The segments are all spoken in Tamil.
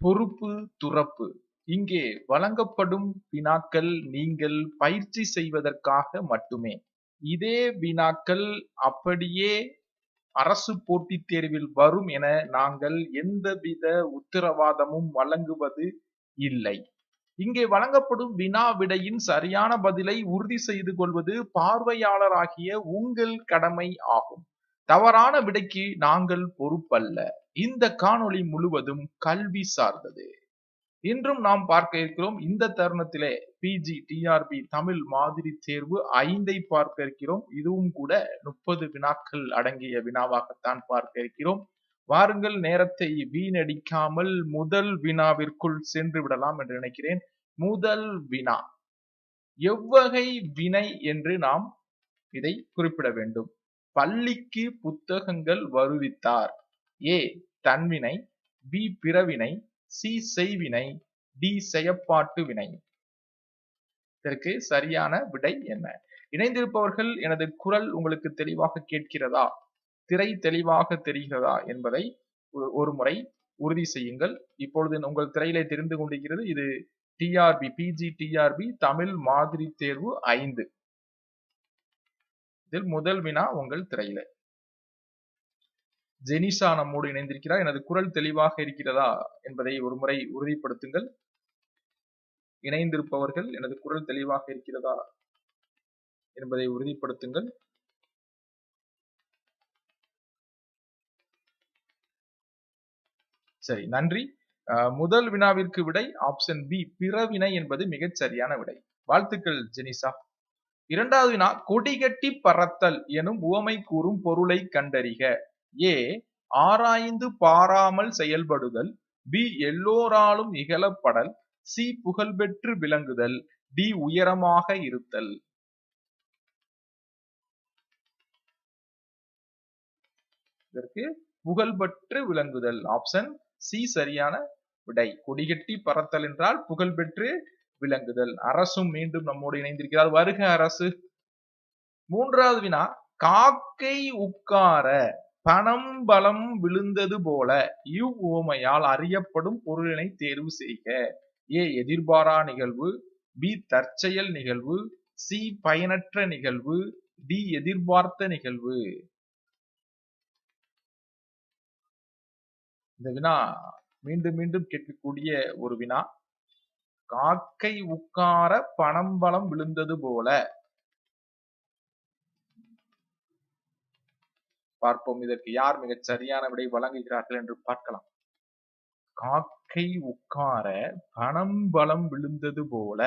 பொறுப்பு துறப்பு. இங்கே வழங்கப்படும் வினாக்கள் நீங்கள் பயிற்சி செய்வதற்காக மட்டுமே. இதே வினாக்கள் அப்படியே அரசு போட்டித் தேர்வில் வரும் என நாங்கள் எந்தவித உத்தரவாதமும் வழங்குவது இல்லை. இங்கே வழங்கப்படும் வினா விடையின் சரியான பதிலை உறுதி செய்து கொள்வது பார்வையாளராகிய உங்கள் கடமை ஆகும். தவறான விடைக்கு நாங்கள் பொறுப்பல்ல. இந்த காணொளி முழுவதும் கல்வி சார்ந்தது. இன்றும் நாம் பார்க்க இருக்கிறோம் இந்த தருணத்திலே பிஜி டிஆர்பி தமிழ் மாதிரி தேர்வு ஐந்தை பார்க்க இருக்கிறோம். இதுவும் கூட முப்பது வினாக்கள் அடங்கிய வினாவாகத்தான் பார்க்க இருக்கிறோம். வாருங்கள் நேரத்தை வீணடிக்காமல் முதல் வினாவிற்குள் சென்று விடலாம் என்று நினைக்கிறேன். முதல் வினா. எவ்வகை வினை என்று நாம் இதை குறிப்பிட வேண்டும். பள்ளிக்கு புத்தகங்கள் வருவித்தார். ஏ. தன்வினை பி. பிறவினை சி. செய்வினை டி. செயப்பாட்டு வினை. இதற்கு சரியான விடை என்ன? இணைந்திருப்பவர்கள் எனது குரல் உங்களுக்கு தெளிவாக கேட்கிறதா? திரை தெளிவாக தெரிகிறதா? என்பதை ஒரு முறை உறுதி செய்யுங்கள். இப்பொழுது உங்கள் திரையிலே தெரிந்து கொண்டிருக்கிறது இது டிஆர்பி பிஜி டிஆர்பி தமிழ் மாதிரி தேர்வு ஐந்து. இதில் முதல் வினா உங்கள் திரையில. ஜெனிஷா நம்மோடு இணைந்திருக்கிறார். எனது குரல் தெளிவாக இருக்கிறதா என்பதை ஒரு முறை உறுதிப்படுத்துங்கள். இணைந்திருப்பவர்கள் எனது குரல் தெளிவாக இருக்கிறதா என்பதை உறுதிப்படுத்துங்கள். சரி நன்றி. முதல் வினாவிற்கு விடை ஆப்ஷன் பி பிறவினை என்பது மிகச் சரியான விடை. வாழ்த்துக்கள் ஜெனிசா இரண்டாவது வினா கொடிகட்டி பறத்தல் எனும் உவமை கூறும் பொருளை கண்டறிக. ஏ ஆராய்ந்து பாராமல் செயல்படுதல். பி எல்லோராலும் இகழப்படல். சி புகழ்பெற்று விளங்குதல். டி உயரமாக இருத்தல். இதற்கு புகழ்பெற்று விளங்குதல். ஆப்ஷன் சி சரியான விடை. கொடிகட்டி பறத்தல் என்றால் புகழ்பெற்று விளங்குதல் அரசும் மீண்டும் நம்மோடு இணைந்திருக்கிறார். வருக அரசு. மூன்றாவது வினா காக்கை உட்கார பணம் பலம் விழுந்தது போல இவ் ஓமையால் அறியப்படும் பொருளினை தேர்வு செய்க. ஏ எதிர்பாரா நிகழ்வு. பி தற்செயல் நிகழ்வு. சி பயனற்ற நிகழ்வு. டி எதிர்பார்த்த நிகழ்வு. இந்த வினா மீண்டும் மீண்டும் கேட்கக்கூடிய ஒரு வினா. காக்கை உட்கார பணம் பலம் விழுந்தது போல. பார்ப்போம் இதற்கு யார் மிகச் சரியான விடை வழங்குகிறார்கள் என்று பார்க்கலாம். காக்கை உட்கார பணம் பலம் விழுந்தது போல.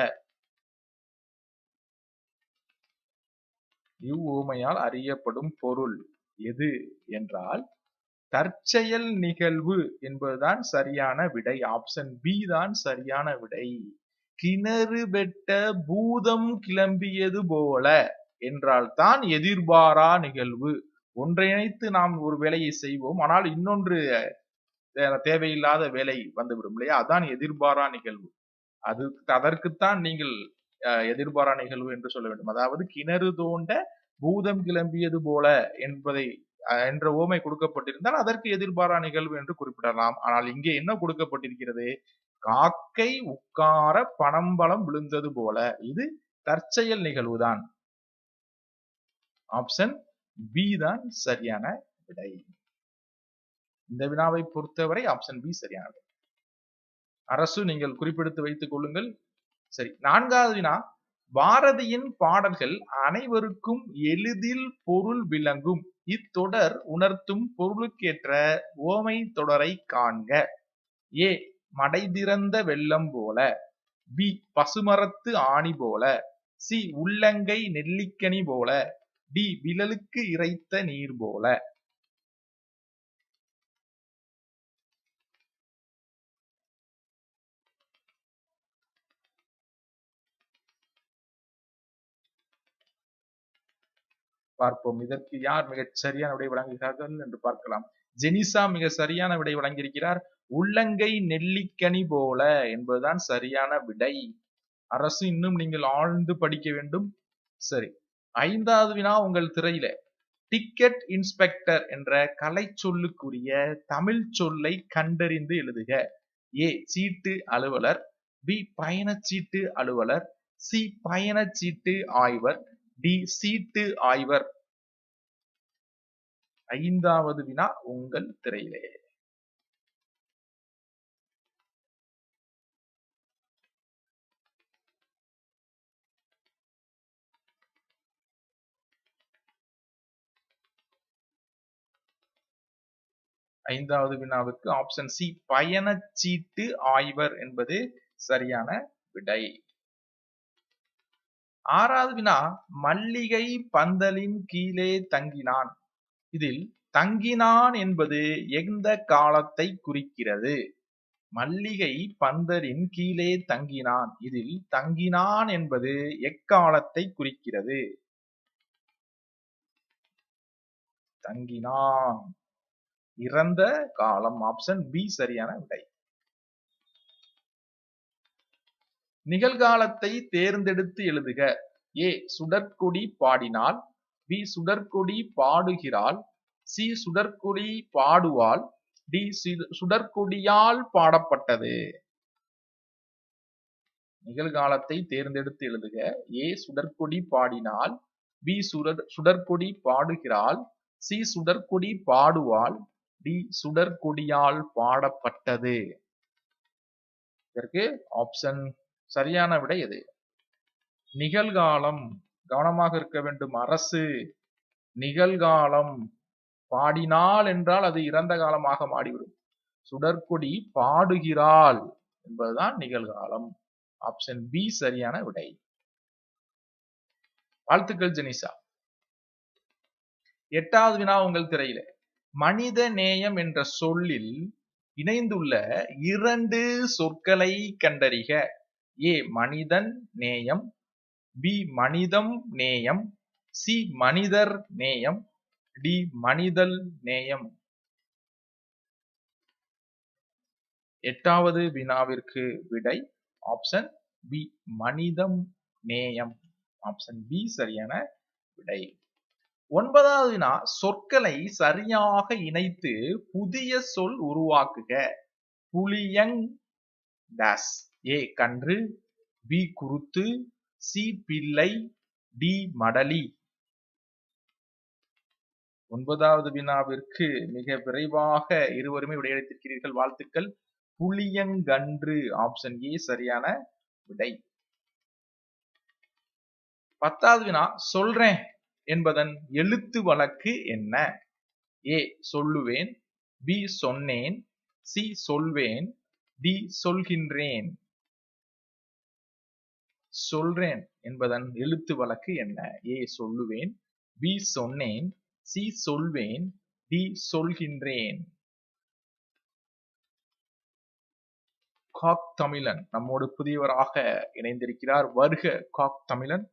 இவ்வுமையால் அறியப்படும் பொருள் எது என்றால் தற்செயல் நிகழ்வு என்பதுதான் சரியான விடை. ஆப்ஷன் பி தான் சரியான விடை. கிணறு வெட்ட பூதம் கிளம்பியது போல என்றால் தான் எதிர்பாரா நிகழ்வு. ஒன்றிணைத்து நாம் ஒரு வேலையை செய்வோம் ஆனால் இன்னொன்று தேவையில்லாத வேலை வந்துவிடும் இல்லையா? அதான் எதிர்பாரா நிகழ்வு. அது அதற்குத்தான் நீங்கள் எதிர்பாரா நிகழ்வு என்று சொல்ல வேண்டும். அதாவது கிணறு தோண்ட பூதம் கிளம்பியது போல என்பதை என்ற ஓமை கொடுக்கப்பட்டிருந்தால் அதற்கு எதிர்பாரா நிகழ்வு என்று குறிப்பிடலாம். ஆனால் இங்கே என்ன கொடுக்கப்பட்டிருக்கிறது? காக்கை உட்கார பணம்பலம் விழுந்தது போல இது தற்செயல் நிகழ்வுதான். ஆப்ஷன் பி தான் சரியான விடை. இந்த வினாவை பொறுத்தவரை ஆப்ஷன் பி சரியான அரசு நீங்கள் குறிப்பிடுத்து வைத்துக் கொள்ளுங்கள். சரி நான்காவது வினா. பாரதியின் பாடல்கள் அனைவருக்கும் எளிதில் பொருள் விளங்கும். இத்தொடர் உணர்த்தும் பொருளுக்கேற்ற ஓமை தொடரை காண்க. ஏ. மடை திறந்த வெள்ளம் போல. பி. பசுமரத்து ஆணி போல. சி. உள்ளங்கை நெல்லிக்கனி போல. டி. விழலுக்கு இறைத்த நீர் போல. பார்ப்போம். இதற்கு யார் மிகச் சரியான விடை வழங்குகிறார்கள் என்று பார்க்கலாம். ஜெனிசா மிக சரியான விடை வழங்கியிருக்கிறார். உள்ளங்கை நெல்லிக்கனி போல என்பதுதான் சரியான விடை. அரசு இன்னும் நீங்கள் ஆழ்ந்து படிக்க வேண்டும். சரி ஐந்தாவது வினா உங்கள் திரையில. டிக்கெட் இன்ஸ்பெக்டர் என்ற கலை சொல்லுக்குரிய தமிழ் சொல்லை கண்டறிந்து எழுதுக. ஏ. சீட்டு அலுவலர் பி. பயணச்சீட்டு அலுவலர் சி. பயணச்சீட்டு ஆய்வர் டி சீட்டு ஆய்வர். ஐந்தாவது வினா உங்கள் திரையிலே. ஐந்தாவது வினாவுக்கு ஆப்ஷன் சி பயணச்சீட்டு ஆய்வர் என்பது சரியான விடை. ஆறாவது வினா மல்லிகை பந்தலின் கீழே தங்கினான். இதில் தங்கினான் என்பது எந்த காலத்தை குறிக்கிறது? மல்லிகை பந்தலின் கீழே தங்கினான். இதில் தங்கினான் என்பது எக்காலத்தை குறிக்கிறது? தங்கினான். இறந்த காலம் ஆப்ஷன் பி சரியான விடை. நிகழ்காலத்தை தேர்ந்தெடுத்து எழுதுக. ஏ. சுடற்கொடி பாடினால் பி. சுடற்கொடி பாடுகிறாள் சி. சுடற்கொடி பாடுவாள் டி. சுடற்கொடியால் பாடப்பட்டது. நிகழ்காலத்தை தேர்ந்தெடுத்து எழுதுக. ஏ. சுடற்கொடி பாடினால் பி. சுடர் சுடற்கொடி பாடுகிறாள் சி. சுடற்கொடி பாடுவாள் டி. சுடற்கொடியால் பாடப்பட்டது. இதற்கு ஆப்ஷன் சரியான விடை எது? நிகழ்காலம். கவனமாக இருக்க வேண்டும். அரசு நிகழ்காலம். பாடினால் என்றால் அது இறந்த காலமாக மாறிவிடும். சுடற்கொடி பாடுகிறாள் என்பதுதான் நிகழ்காலம். ஆப்ஷன் பி சரியான விடை. வாழ்த்துக்கள் ஜெனிசா. எட்டாவது வினா உங்கள் திரையில. மனித நேயம் என்ற சொல்லில் இணைந்துள்ள இரண்டு சொற்களை கண்டறிக. ஏ மனிதன் நேயம் பி மனிதம் நேயம் சி மனிதர் நேயம் டி மனிதல் நேயம். எட்டாவது வினாவிற்கு விடை. ஆப்ஷன் பி மனிதம் நேயம். ஆப்ஷன் பி சரியான விடை. ஒன்பதாவது வினா சொற்களை சரியாக இணைத்து புதிய சொல் உருவாக்குக. புளியங் டேஸ். ஏ கன்று பி குருத்து சி பிள்ளை டி மடலி. ஒன்பதாவது வினாவிற்கு மிக விரைவாக இருவருமே விடையளித்திருக்கிறீர்கள். வாழ்த்துக்கள். புளியங்கன்று ஆப்ஷன் ஏ சரியான விடை. பத்தாவது வினா சொல்றேன் என்பதன் எழுத்து வழக்கு என்ன? ஏ சொல்லுவேன் பி சொன்னேன் சி சொல்வேன் டி சொல்கின்றேன். சொல்றேன் என்பதன் எழுத்து வழக்கு என்ன? ஏ சொல்லுவேன். பி சொன்னேன். சி சொல்வேன். டி சொல்கின்றேன். காக் தமிழன் நம்மோடு புதியவராக இணைந்திருக்கிறார். வருக காக் தமிழன்.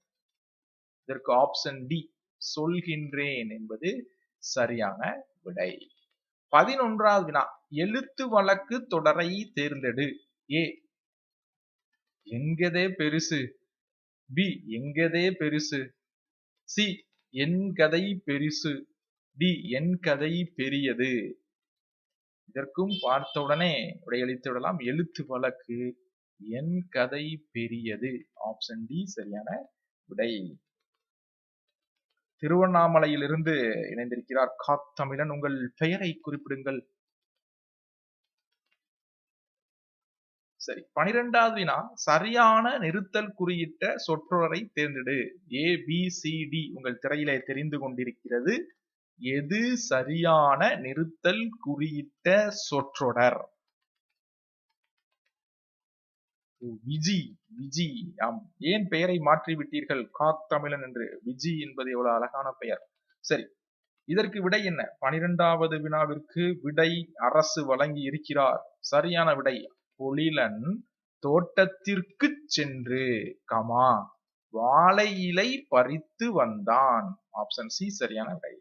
இதற்கு ஆப்ஷன் டி சொல்கின்றேன் என்பது சரியான விடை. பதினொன்றாவது வினா எழுத்து வழக்கு தொடரை தேர்ந்தெடு. ஏ எங்கதே பெருசு? பி எங்கதே பெருசு? சி என் கதை பெருசு? டி என் கதை பெரியது. இதற்கும் பார்த்தவுடனே விடையளித்து விடலாம். எழுத்து வழக்கு என் கதை பெரியது. ஆப்ஷன் டி சரியான விடை. திருவண்ணாமலையிலிருந்து இணைந்திருக்கிறார் காத்தமிழன். உங்கள் பெயரை குறிப்பிடுங்கள். சரி பனிரெண்டாவது வினா சரியான நிறுத்தல் குறியிட்ட சொற்றொடரை தேர்ந்தெடு. ஏ பி சி டி உங்கள் திரையிலே தெரிந்து கொண்டிருக்கிறது. எது சரியான நிறுத்தல் குறியிட்ட சொற்றொடர்? விஜி விஜி ஆம். ஏன் பெயரை மாற்றி விட்டீர்கள்? காக் தமிழன் என்று. விஜி என்பது எவ்வளவு அழகான பெயர். சரி இதற்கு விடை என்ன? பனிரெண்டாவது வினாவிற்கு விடை அரசு வழங்கி இருக்கிறார். சரியான விடை பொழிலன் தோட்டத்திற்கு சென்று கமா வாழை இலை பறித்து வந்தான். ஆப்ஷன் சி சரியான விடை.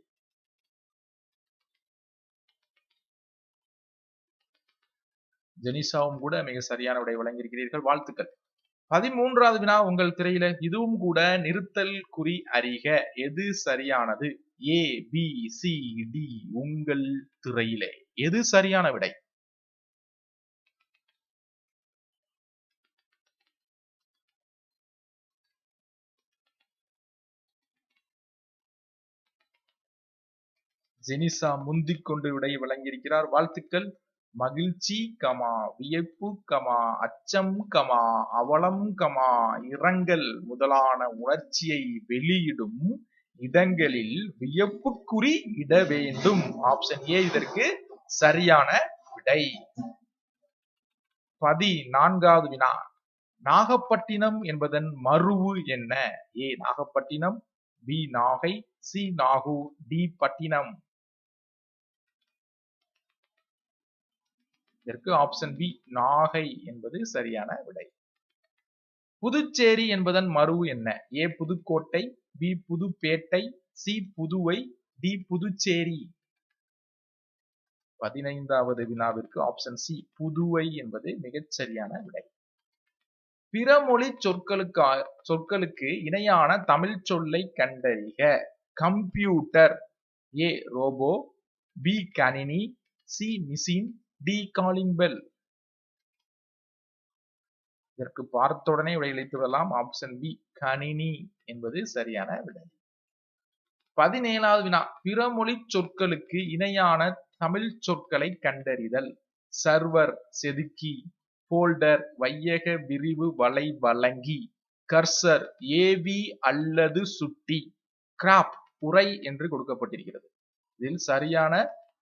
ஜெனிசாவும் கூட மிக சரியான விடை வழங்கியிருக்கிறீர்கள். வாழ்த்துக்கள். பதிமூன்றாவது வினா உங்கள் திரையில. இதுவும் கூட நிறுத்தல் குறி அறிக. எது சரியானது? ஏ பி சி டி உங்கள் திரையிலே. எது சரியான விடை? ஜெனிசா முந்திக் கொண்டு விடை வழங்கியிருக்கிறார். வாழ்த்துக்கள். மகிழ்ச்சி கமா. வியப்பு கமா. அச்சம் கமா. அவலம் கமா. இரங்கல் முதலான உணர்ச்சியை வெளியிடும் இடங்களில் வியப்புக்குறி இட வேண்டும். ஆப்ஷன் ஏ இதற்கு சரியான விடை. பதி நான்காவது வினா. நாகப்பட்டினம் என்பதன் மருவு என்ன? A Nagapattinam B Nagai C Nagore D Pattinam. இதற்கு ஆப்ஷன் பி நாகை என்பது சரியான விடை. புதுச்சேரி என்பதன் மருவு என்ன? A Pudukkottai B Puduppettai C Puduvai D Puducherry. பதினைந்தாவது வினாவிற்கு ஆப்ஷன் சி புதுவை என்பது மிகச்சரியான விடை. பிற மொழி சொற்களுக்கு சொற்களுக்கு இணையான தமிழ் சொல்லை கண்டறிக. கம்ப்யூட்டர் ஏ ரோபோ பி கணினி C machine D calling bell இதற்கு பார்த்தவுடனே விடையளித்து விடலாம். ஆப்ஷன் பி கணினி என்பது சரியான விடை. பதினேழாவது வினா பிறமொழி சொற்களுக்கு இணையான தமிழ் சொற்களை கண்டறிதல். சர்வர் செதுக்கி. போல்டர் வையக விரிவு வலை வழங்கி. கர்சர் ஏவி அல்லது சுட்டி. கிராப் உரை என்று கொடுக்கப்பட்டிருக்கிறது. இதில் சரியான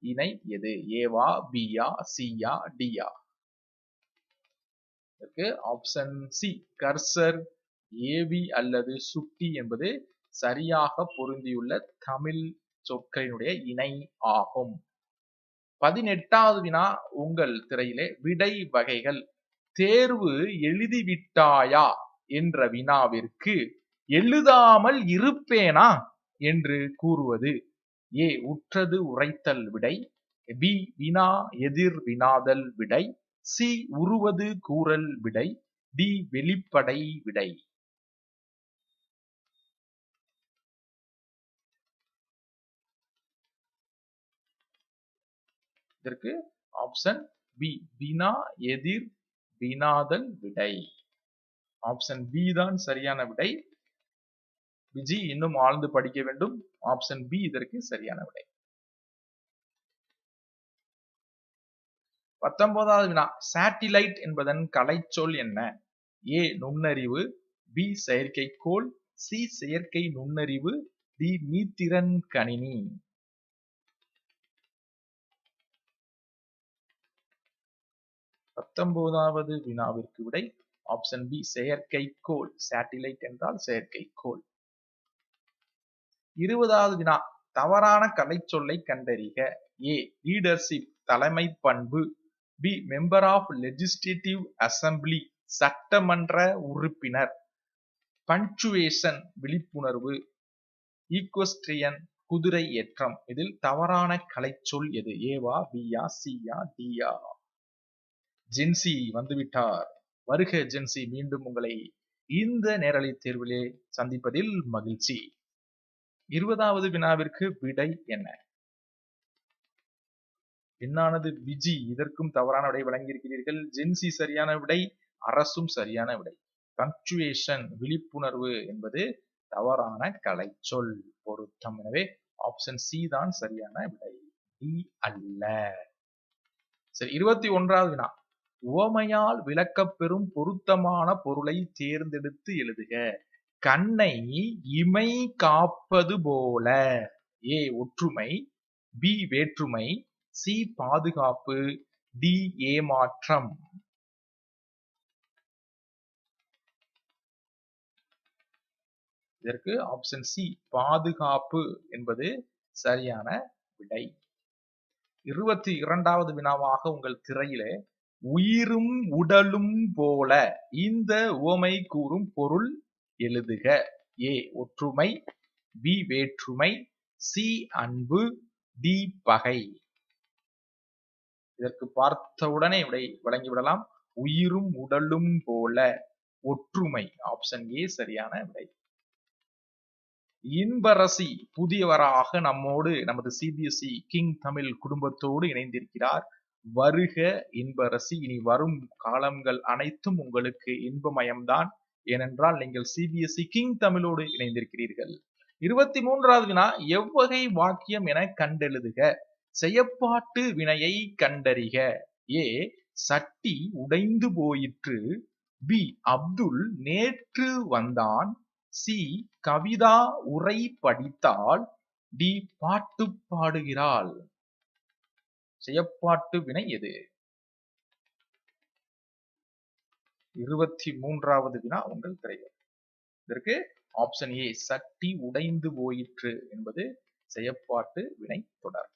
இணை எது? ஏவா பியா சியா டியா ஆப்ஷன் சி கர்சர் ஏவி அல்லது சுட்டி என்பது சரியாக பொருந்தியுள்ள தமிழ் சொற்களினுடைய இணை ஆகும். பதினெட்டாவது வினா உங்கள் திரையிலே விடை வகைகள். தேர்வு எழுதிவிட்டாயா என்ற வினாவிற்கு எழுதாமல் இருப்பேனா என்று கூறுவது. ஏ உற்றது உரைத்தல் விடை பி வினா எதிர் வினாதல் விடை சி உருவது கூறல் விடை டி வெளிப்படை விடை. இதற்கு ஆப்ஷன் பி வினா எதிர் வினாதல் விடை. ஆப்ஷன் பி தான் சரியான விடை. விஜி இன்னும் ஆழ்ந்து படிக்க வேண்டும். ஆப்ஷன் பி இதற்கு சரியான விடை. பத்தொன்பதாவது வினா. சேட்டிலைட் என்பதன் கலைச்சொல் என்ன? ஏ நுண்ணறிவு. பி செயற்கைக்கோள். சி செயற்கை நுண்ணறிவு. டி மீத்திறன் கணினி. பத்தொன்பதாவது வினாவிற்கு விடை. ஆப்ஷன் பி செயற்கைக்கோள். சேட்டிலைட் என்றால் செயற்கைக்கோள். இருபதாவது வினா. தவறான கலைச்சொல்லை கண்டறிக. ஏ. லீடர்ஷிப் தலைமை பண்பு. B member of legislative assembly சட்டமன்ற உறுப்பினர். பஞ்சுவேஷன் விழிப்புணர்வு. ஈக்வஸ்ட்ரியன் குதிரை ஏற்றம். இதில் தவறான கலைச்சொல் எது? ஏவா பியா சியா டியா ஜென்சி வந்துவிட்டார். வருக ஜென்சி மீண்டும் உங்களை இந்த நேரலை தேர்விலே சந்திப்பதில் மகிழ்ச்சி. இருபதாவது வினாவிற்கு விடை என்ன? என்னானது விஜி? இதற்கும் தவறான விடை வழங்கியிருக்கிறீர்கள். ஜென்சி சரியான விடை அரசும் சரியான விடை. பங்க்சுவேஷன் விழிப்புணர்வு என்பது தவறான கலைச்சொல் பொருத்தம். எனவே ஆப்ஷன் சி தான் சரியான விடை. டி அல்ல. சரி இருபத்தி ஒன்றாவது வினா. உவமையால் விளக்கப்பெறும் பொருத்தமான பொருளை தேர்ந்தெடுத்து எழுதுக. கண்ணை இமை காப்பது போல. ஏ ஒற்றுமை. பி வேற்றுமை. சி பாதுகாப்பு. டி ஏமாற்றம். இதற்கு ஆப்ஷன் சி பாதுகாப்பு என்பது சரியான விடை. இருபத்தி இரண்டாவது வினாவாக உங்கள் திரையிலே உயிரும் உடலும் போல. இந்த உவமை கூறும் பொருள் எழுதுக. ஏ ஒற்றுமை பி வேற்றுமை சி அன்பு டி பகை. இதற்கு பார்த்தவுடனே விடை வழங்கிவிடலாம் உயிரும் உடலும் போல. ஒற்றுமை ஆப்ஷன் ஏ சரியான விடை. இன்பரசி புதியவராக நம்மோடு நமது சிபிஎஸ்இ கிங் தமிழ் குடும்பத்தோடு இணைந்திருக்கிறார். வருக இன்பரசி. இனி வரும் காலங்கள் அனைத்தும் உங்களுக்கு இன்பமயம்தான். ஏனென்றால் நீங்கள் சிபிஎஸ்இ கிங் தமிழோடு இணைந்திருக்கிறீர்கள். இருபத்தி மூன்றாவது வினா எவ்வகை வாக்கியம் என கண்டெழுதுக? செயப்பாட்டு வினையை கண்டறிக. ஏ சட்டி உடைந்து போயிற்று. பி அப்துல் நேற்று வந்தான். சி கவிதா உரை படித்தால் டி பாட்டு பாடுகிறாள். செயப்பாட்டு வினை எது? இருபத்தி மூன்றாவது வினா உங்கள் திரைகள் இதற்கு ஆப்ஷன் ஏ சட்டி உடைந்து போயிற்று என்பது செயற்பாட்டு வினை தொடர்.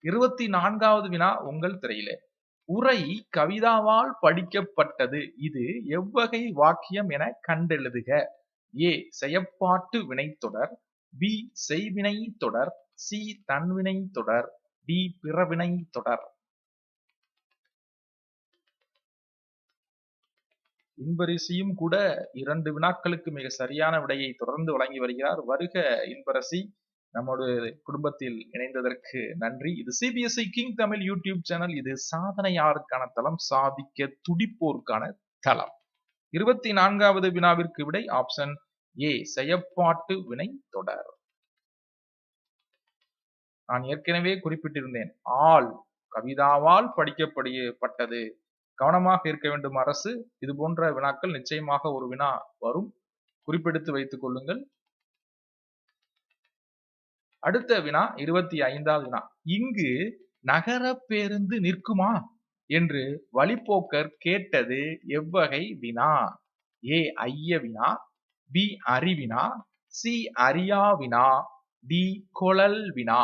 இருபத்தி நான்காவது வினா உங்கள் திரையிலே. உரை கவிதாவால் படிக்கப்பட்டது. இது எவ்வகை வாக்கியம் என கண்டெழுதுக. ஏ செயற்பாட்டு வினைத்தொடர் பி செய்வினை தொடர். சி தன்வினை தொடர். டி பிறவினை தொடர். இன்பரிசியும் கூட இரண்டு வினாக்களுக்கு மிக சரியான விடையை தொடர்ந்து வழங்கி வருகிறார். வருக இன்பரசி. நம்மோடு குடும்பத்தில் இணைந்ததற்கு நன்றி. இது CBSE king Tamil YouTube channel இது சாதனையாருக்கான தளம். சாதிக்க துடிப்போருக்கான தளம். இருபத்தி நான்காவது வினாவிற்கு விடை ஆப்ஷன் ஏ செயற்பாட்டு வினை தொடர். நான் ஏற்கனவே குறிப்பிட்டிருந்தேன். ஆள் கவிதாவால் படிக்கப்படியப்பட்டது. கவனமாக இருக்க வேண்டும் அரசு. இது போன்ற வினாக்கள் நிச்சயமாக ஒரு வினா வரும். குறிப்பெடுத்து வைத்துக் கொள்ளுங்கள். அடுத்த வினா இருபத்தி ஐந்தாவது வினா. இங்கு நகர பேருந்து நிற்குமா? என்று வழிப்போக்கர் கேட்டது எவ்வகை வினா? ஏ ஐய வினா பி அறிவினா சி அரியா வினா டி கொழல் வினா.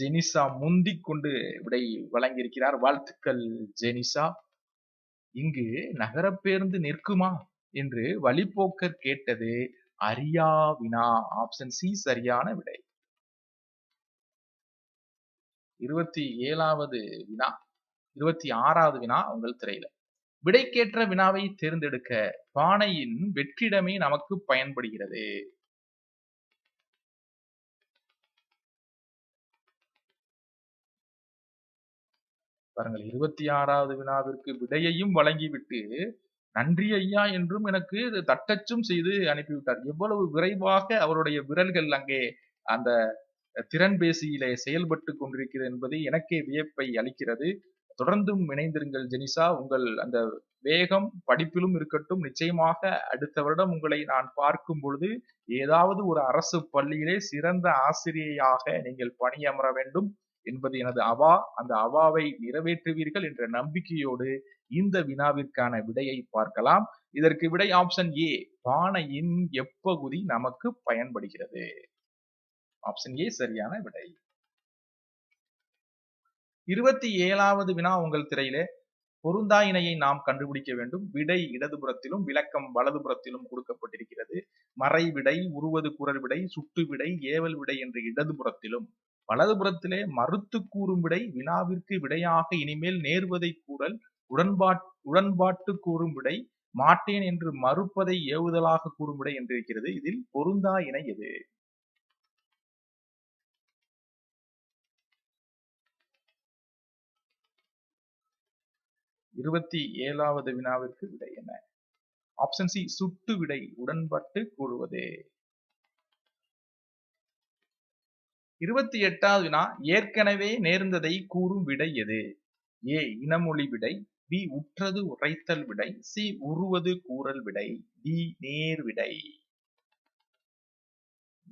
ஜெனிசா முந்திக் கொண்டு விடை வழங்கியிருக்கிறார். வாழ்த்துக்கள் ஜெனிசா. இங்கு நகர பேருந்து நிற்குமா என்று வழிபோக்கர் கேட்டது அரியா வினா ஆப்ஷன் சி சரியான விடை. இருபத்தி ஏழாவது வினா இருபத்தி ஆறாவது வினா உங்கள் திரையில. விடைக்கேற்ற வினாவை தேர்ந்தெடுக்க பானையின் வெற்றிடமே நமக்கு பயன்படுகிறது. பாருங்கள் இருபத்தி ஆறாவது வினாவிற்கு விடையையும் வழங்கிவிட்டு நன்றி ஐயா என்றும் எனக்கு தட்டச்சும் செய்து அனுப்பிவிட்டார். எவ்வளவு விரைவாக அவருடைய விரல்கள் அங்கே அந்த திறன்பேசியிலே செயல்பட்டு கொண்டிருக்கிறது என்பது எனக்கே வியப்பை அளிக்கிறது. தொடர்ந்தும் இணைந்திருங்கள் ஜெனிசா உங்கள் அந்த வேகம் படிப்பிலும் இருக்கட்டும். நிச்சயமாக அடுத்த வருடம் உங்களை நான் பார்க்கும் பொழுது ஏதாவது ஒரு அரசு பள்ளியிலே சிறந்த ஆசிரியையாக நீங்கள் பணியமர வேண்டும். என்பது எனது அவா. அந்த அவாவை நிறைவேற்றுவீர்கள் என்ற நம்பிக்கையோடு இந்த வினாவிற்கான விடையை பார்க்கலாம். இதற்கு விடை ஆப்ஷன் ஏ பானையின் எப்பகுதி நமக்கு பயன்படுகிறது? ஆப்ஷன் ஏ சரியான விடை. இருபத்தி ஏழாவது வினா உங்கள் திரையிலே. பொருந்தா இணையை நாம் கண்டுபிடிக்க வேண்டும். விடை இடதுபுறத்திலும் விளக்கம் வலதுபுறத்திலும் கொடுக்கப்பட்டிருக்கிறது. மறை விடை உருவது குரல் விடை சுட்டு விடை ஏவல் விடை என்று இடதுபுறத்திலும். வலதுபுறத்திலே மறுத்து கூறும் விடை வினாவிற்கு விடையாக இனிமேல் நேர்வதை கூறல் உடன்பாட் உடன்பாட்டு கூறும் விடை மாட்டேன் என்று மறுப்பதை ஏவுதலாக கூறும் விடை என்று இருக்கிறது இதில் பொருந்தா இணை எது? இருபத்தி ஏழாவது வினாவிற்கு விடை என ஆப்ஷன் சி சுட்டு விடை உடன்பட்டு கூறுவது. இருபத்தி எட்டாவது வினா ஏற்கனவே நேர்ந்ததை கூறும் விடை எது? ஏ இனமொழி விடை பி உற்றது உரைத்தல் விடை சி உருவது கூறல் விடை டி நேர் விடை.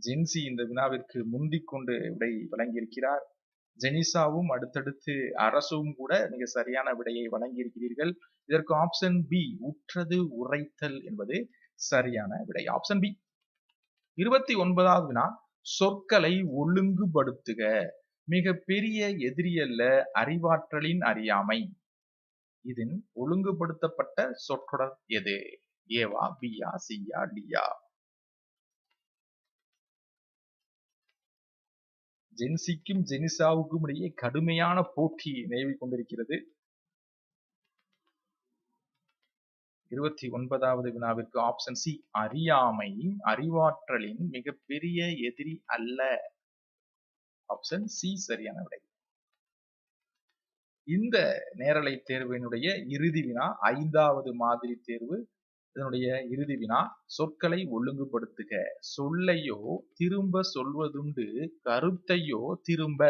ஜென்சி இந்த வினாவிற்கு முந்திக் கொண்டு விடை வழங்கியிருக்கிறார். ஜெனிசாவும் அடுத்தடுத்து அரசும் கூட மிக சரியான விடையை வழங்கியிருக்கிறீர்கள். இதற்கு ஆப்ஷன் பி உற்றது உரைத்தல் என்பது சரியான விடை. Option B. இருபத்தி ஒன்பதாவது வினா சொற்களை ஒழுங்குபடுத்துக. மிக பெரிய எதிரியல்ல அறிவாற்றலின் அறியாமை. இதன் ஒழுங்குபடுத்தப்பட்ட சொற்றொடர் எது? ஏவா பியா சியா டியா. ஜென்சிக்கும் ஜெனிசாவுக்கும் இடையே கடுமையான போட்டி நிலவி கொண்டிருக்கிறது. இருபத்தி ஒன்பதாவது வினாவிற்கு ஆப்ஷன் சி அறியாமை அறிவாற்றலின் மிகப்பெரிய எதிரி அல்ல. ஆப்ஷன் சி சரியான விடை. இந்த நேரலை தேர்வினுடைய இறுதி வினா ஐந்தாவது மாதிரி தேர்வு இதனுடைய இறுதி வினா சொற்களை ஒழுங்குபடுத்துக. சொல்லையோ திரும்ப சொல்வதுண்டு கருத்தையோ திரும்ப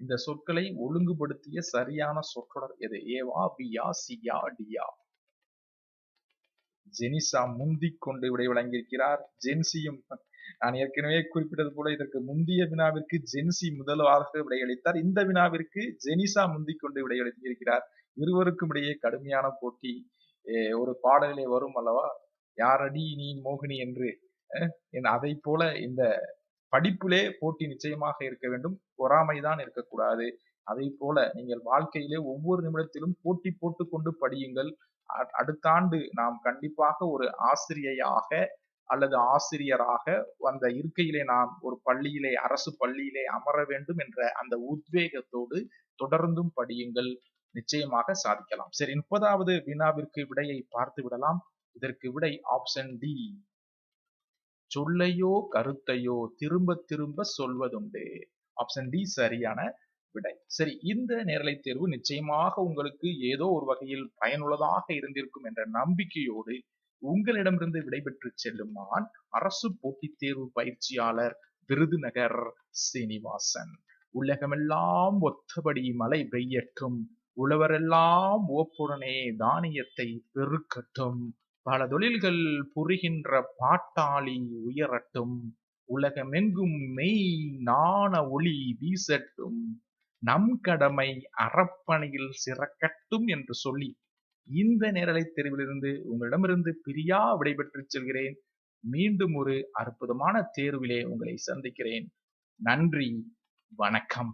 இந்த சொற்களை ஒழுங்குபடுத்திய சரியான சொற்றொடர் எது? ஏவா பியா சியா டியா ஜெனிசா முந்திக் கொண்டு விடை வழங்கியிருக்கிறார். ஜென்சியும் நான் ஏற்கனவே குறிப்பிட்டது போல இதற்கு முந்தைய வினாவிற்கு ஜென்சி முதல்வாக விடையளித்தார். இந்த வினாவிற்கு ஜெனிசா முந்திக் கொண்டு விடையளித்திருக்கிறார். இருவருக்கும் இடையே கடுமையான போட்டி ஒரு பாடலிலே வரும் அல்லவா? யாரடி நீ மோகினி என்று அதை போல இந்த படிப்பிலே போட்டி நிச்சயமாக இருக்க வேண்டும். பொறாமைதான் இருக்கக்கூடாது. அதை போல நீங்கள் வாழ்க்கையிலே ஒவ்வொரு நிமிடத்திலும் போட்டி போட்டுக்கொண்டு படியுங்கள். அடுத்த ஆண்டு நாம் கண்டிப்பாக ஒரு ஆசிரியையாக அல்லது ஆசிரியராக அந்த இருக்கையிலே நாம் ஒரு பள்ளியிலே அரசு பள்ளியிலே அமர வேண்டும் என்ற அந்த உத்வேகத்தோடு தொடர்ந்தும் படியுங்கள். நிச்சயமாக சாதிக்கலாம். சரி முப்பதாவது வினாவிற்கு விடையை பார்த்து விடலாம். இதற்கு விடை ஆப்ஷன் டி. சொல்லையோ கருத்தையோ திரும்ப திரும்ப சொல்வதுண்டு. ஆப்ஷன் டி சரியான விடை. சரி இந்த நேரலை தேர்வு நிச்சயமாக உங்களுக்கு ஏதோ ஒரு வகையில் பயனுள்ளதாக இருந்திருக்கும் என்ற நம்பிக்கையோடு உங்களிடமிருந்து விடைபெற்று செல்லும் நான் அரசு போட்டித் தேர்வு பயிற்சியாளர் விருதுநகர் சீனிவாசன். உலகமெல்லாம் ஒத்தபடி மழை பெய்யட்டும். உழவரெல்லாம் ஓப்புடனே தானியத்தை பெருக்கட்டும். பல தொழில்கள் புரிகின்ற பாட்டாளி உயரட்டும் உலகமெங்கும் மெய் நாண ஒளி வீசட்டும் நம் கடமை அறப்பணியில் சிறக்கட்டும் என்று சொல்லி இந்த நேரலை தேர்விலிருந்து உங்களிடமிருந்து பிரியா விடைபெற்று செல்கிறேன். மீண்டும் ஒரு அற்புதமான தேர்விலே உங்களை சந்திக்கிறேன். நன்றி வணக்கம்.